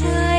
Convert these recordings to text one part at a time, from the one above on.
trời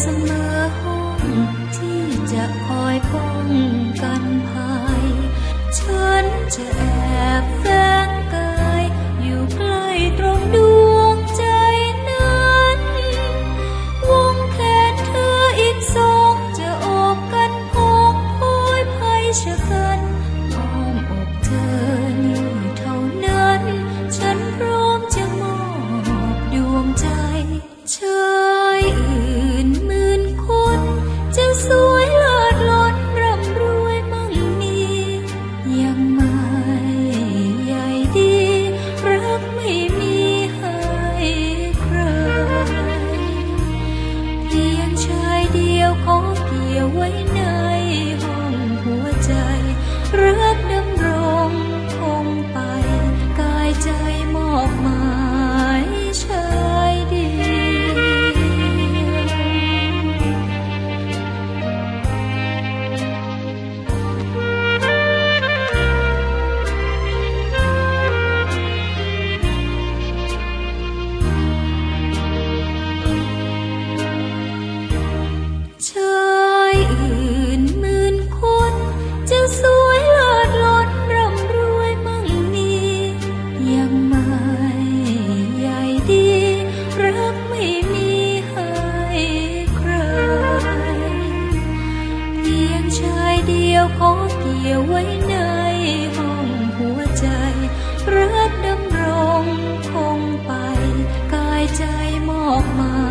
เสมอห้องที่จะคอยป้องกันภัย ฉันจะแอบแฝงกายอยู่ใกล้ตรงดวงใจนั้น วงแขนเธออีกสองจะโอบกันพกโพยภัยเชะกัน 何必为难。 แล้วขอเกี่ยวไว้ในห้องหัวใจ รักดำรงคงไป กายใจมอบมา